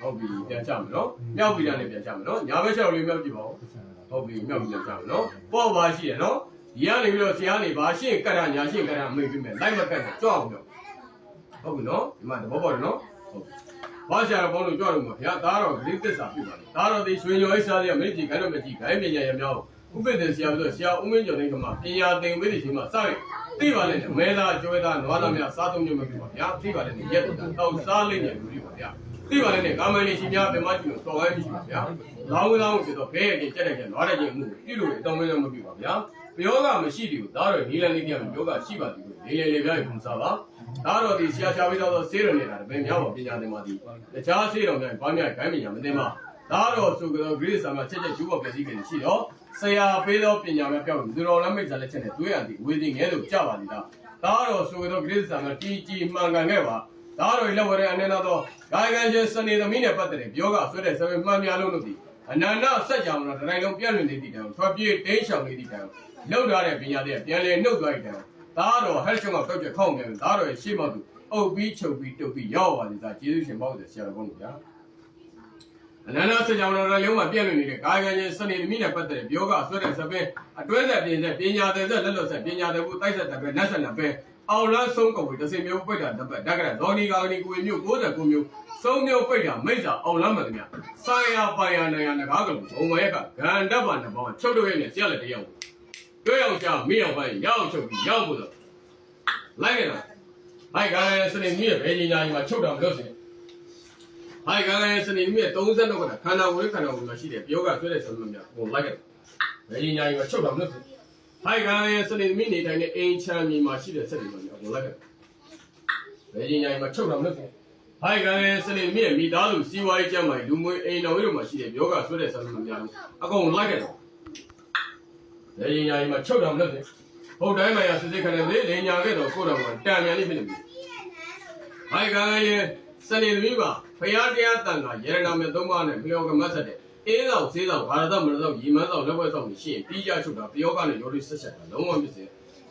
ဟုတ်ပြီပြန်ချမယ်နော်မြောက်ပြီးတာနဲ့ပြန်ချမယ်နော်ညာဘက်ချက်လေးမြောက်ကြည့်ပါဦးဟုတ်ပြီမြောက်ပြီးပြန်ချမယ်နော်ပေါ့ပါရှိရနော်ဒီကနေပြီးတော့ဆရာနေပါရှင်းကတ်ရညာရှင်းကတ်ရမိတ်ပြီးမယ်လိုက်မကတ်နဲ့ကြွအောင်မြောက်ဟုတ်ပြီနော်ဒီမှာသဘောပေါက်တယ်နော်ဟုတ်ဘာရှာတော့ဘောလို့ကြွလို့မှာဗျာဒါတော့ဂရိသစ္စာပြပါလေဒါတော့ဒီရွှေရောအိစားလေးကမိတ်ကြီးခိုင်းတော့မကြည့်ခိုင်းပညာရမြောက်ဥပ္ပဒေဆရာပြီးတော့ဆရာဦးမင်းကျော်နေကမှပညာသင်ပေးတဲ့ချိန်မှာစရသိပါလေမဲသားကျွဲသားနွားသားများစားသုံးမျိုးမပြပါဗျာသိပါလေရက်တော့စားလိမ့်နေလူတွေပါဗျာ သိပါလေနဲ့ကာမန်လေးရှင်များပြမကြည့်လို့စော်ဝိုင်းမရှိပါဗျာ။လောင်းလောင်းဖြစ်တော့ဘဲရဲ့ကြက်တဲ့ကျန်သွားတဲ့ကျင်မှုပြုလို့အတောင်းမင်းမပြုပါဗျာ။ပြောကမရှိသေးဘူး။ဒါတော့ဒီလန်လေးပြပြောကရှိပါသေးဘူး။လေးလေးလေးပြရပုံစားပါ။ဒါတော့ဒီဆရာချပေးတော့ဆေးရုံနေတာဘယ်များပါပညာသင်ပါသည်။တခြားဆေးရုံများဘာများခိုင်းပညာမသိပါ။ဒါတော့ဆိုကြတော့ grade ဆာမှာချက်ချက်ကျူးပေါ်ပစ္စည်းတွေရှိတော့ဆရာပေးတော့ပညာများပြောက်သူတော်လည်းမိတ်ဆာလက်ချက်နဲ့တွေးရသည်ဝေသည်ငဲလို့ကြပါသည်လား။ဒါတော့ဆိုကြတော့ grade ဆာမှာတီကြီးမှန်ကန်ခဲ့ပါ။ ဒါတော့လက်ဝရအနေနဲ့တော့ကာယကံရှင်စနေသမီးနဲ့ပတ်သက်တဲ့ပြောကဆွဲတဲ့ဆယ်မှန်များလုံးလို့ဒီအနန္တဆက်ကြောင်တော့တိုင်းလုံးပြန့်လွင်နေသည့်တိုင်ထွက်ပြေးတင်းရှောင်နေသည့်တိုင်လောက်ထားတဲ့ပညာတဲ့ပြန်လေနှုတ်သွားတဲ့တိုင်ဒါတော့ဟဲ့ချုံကပောက်ချက်ခေါင်းမြန်ဒါတော့ရှေ့မသူအုပ်ပြီးချုပ်ပြီးတုပ်ပြီးရောက်ပါလိမ့်သာကျေးဇူးရှင်ပေါ့တဲ့ဆရာတော်ဘုန်းကြီးဗျာ အနန္တဆက်ကြောင်တော့လုံးဝပြန့်လွင်နေတဲ့ကာယကံရှင်စနေသမီးနဲ့ပတ်သက်တဲ့ပြောကဆွဲတဲ့ဆယ်ပင်အတွဲဆက်ပြင်းဆက်ပညာတဲ့ဆက်လက်လွတ်ဆက်ပညာတဲ့ဘူးတိုက်ဆက်တဲ့ပဲနတ်ဆက်တဲ့ပဲအောင်လန်းဆုံးကုန်ပြီးတစ်စင်မျိုးပိတ်တာတပတ်ဓကရဇောနီကာဂနီကိုမျိုး69မျိုးသုံးမျိုးပိတ်တာမိစ္ဆာအောင်လန်းမှန်တယ်ဗျဆိုင်ယာပိုင်ယာနိုင်ယာငကားကလူဘုံမရက်ကဂန္ဓဗ္ဗနှစ်ပေါင်းချုပ်တော့ရဲ့နဲ့ဆရာလက်တယောက်တွေ့အောင်ချမိအောင်ပိုင်းရောက်ချုပ်ပြီးရောက်ဖို့တော့လိုက်ရတာဟိုက်ကားရဲ့စနေမြည့်ဘယ်ကြီးညာကြီးမှာချုပ်တော်လို့စင် ဟိုက်ကားရဲ့စနေမြည့်30နောက်ကခန္ဓာကိုယ်ခန္ဓာကိုယ်မှာရှိတယ်ပြောကဆွဲတဲ့ဆုံးမများဟိုလိုက်ရဘယ်ကြီးညာကြီးမှာချုပ်တော်လို့စင်ဟိုက်ကားရဲ့စနေမြည့်နေတိုင်းနဲ့အင်းချမ်းမြေမှာရှိတဲ့ဆက်တွေမှာဟိုလိုက်ရဘယ်ကြီးညာကြီးမှာချုပ်တော်လို့စင်ဟိုင်ကန်ရဲ့စနေမြင့်မိသားစုစီးပွားရေးကျန်းမာရေးလူမှုအိမ်တော်ရေးတို့မှာရှိတဲ့ယောဂဆွဲတဲ့ဆန္ဒမများဘူးအကုန်လိုက်ခဲ့တော့လေရင်ညာကြီးမှာချုပ်တော်မလို့စေဟုတ်တိုင်းမှာရစစ်စစ်ခနဲ့လေလေညာခဲ့တော့ကိုတော်ကတန်မြန်လေးဖြစ်နေပြီဟိုင်ကန်ရဲ့ စနေသမီးပါဖရာတရားတန်ကရတနာမဲ့သုံးပါးနဲ့ဖျော်ကမတ်ဆက်တဲ့အေးဆောင်ဆေးဆောင်ဘာသာမရဆောင်ရီမန်းဆောင်လက်ဝဲဆောင်ရှိရင်ပြီးကြချုပ်တာပယောကနဲ့ရောလေးဆက်ဆက်တာလုံးဝဖြစ်စေ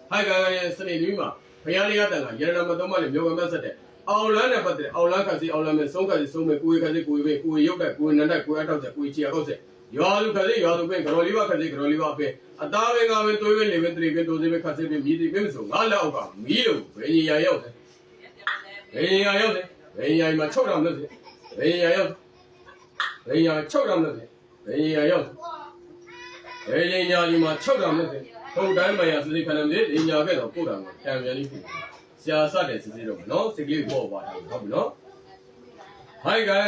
ဟိုင်ကန်ရဲ့စနေသမီးပါဖရာတရားတန်ကရတနာမဲ့သုံးပါးနဲ့မြောကမတ်ဆက်တဲ့အောင်လန်းနဲ့ပတ်သက်အောင်လန်းခါစီအောင်လန်းမဲ့ဆုံးခါစီဆုံးမဲ့ကိုယ်ခါစီကိုယ်ပဲကိုယ်ရုပ်တဲ့ကိုယ်နန္တဲ့ကိုယ်အထောက်တဲ့ကိုယ်ချီအောက်တဲ့ရွာလူခါစီရွာလူပဲကရော်လေးပါခါစီကရော်လေးပါပဲအသားပဲငါပဲတွေးပဲလေပဲတရီပဲတိုးစီပဲခါစီပဲမြည်စီပဲမဆိုငါလက်အောက်ကမီးလို့ဘယ်ညီယာရောက်တယ်ဘယ်ညီယာရောက်တယ် ဘယ်ညီယာမှာချုပ်တော်လို့စီဘယ်ညီယာရောက်ဘယ်ညီယာချုပ်တော်လို့စီဘယ်ညီယာရောက်ဘယ်ညီယာဒီမှာချုပ်တော်လို့စီဟုတ်တိုင်းမရစစိခဏမလေးညီယာခဲ့တော့ပို့တာမှာခံပြန်လေးဖြစ်ဆရာစတဲ့စစ်စစ်တော့နော်စိတ်ကလေးပေါ်ပါတယ်ဟုတ်ပြီနော် Hi guys